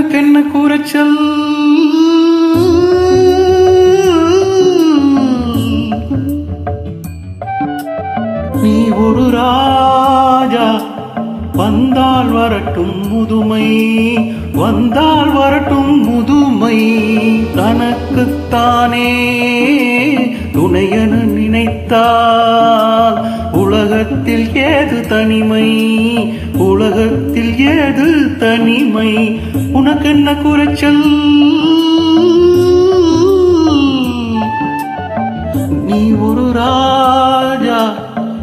உனக்கென்ன கூறச்சல் நீ ஒரு ராஜா வந்தால் வரட்டும் முதுமை வந்தால் வரட்டும் முதுமை. தனக்குத்தானே துணையன நினைத்தால் உலகத்தில் ஏது தனிமை உனக்கென்ன குறைச்சல்? நீ ஒரு ராஜா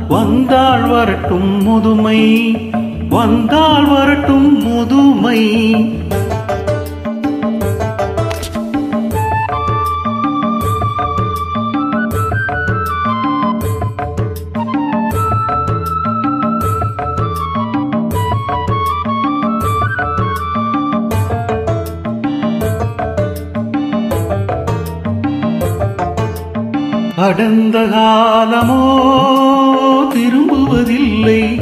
வந்தால் வரட்டும் முதுமை வந்தால் வரட்டும் முதுமை. கடந்த காலமோ திரும்புவதில்லை.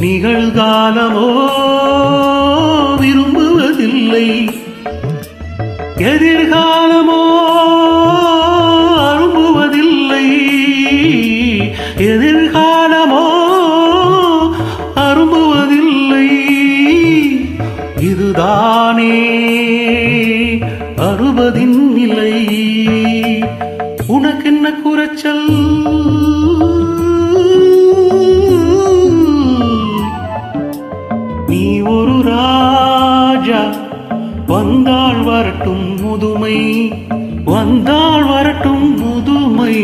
நிகழ்காலமோ விரும்புவதில்லை. எதிர்காலமோ அரும்புவதில்லை. எதிர்காலமோ அரும்புவதில்லை. இதுதானே அறுபதின் நிலை. உனக்கு என்ன குறைச்சல்? நீ ஒரு ராஜா வந்தாள் வரட்டும் முதுமை வந்தாள் வரட்டும் முதுமை.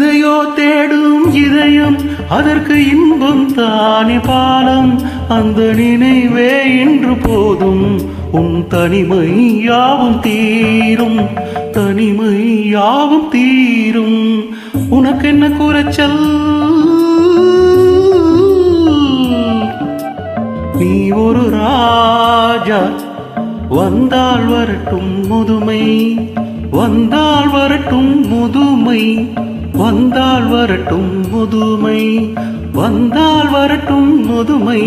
எதையோ தேடும் இதயம் அதற்கு இன்பம் தானே பாலம். அந்த நினைவே இன்று போதும் உன் தனிமை யாவும் தீரும். தனிமை யாவும் தீரும். உனக்கு என்ன குறைச்சல்? நீ ஒரு ராஜா வந்தால் வரட்டும் முதுமை. வந்தால் வரட்டும் முதுமை வந்தால் வரட்டும் முதுமை வந்தால் வரட்டும் முதுமை.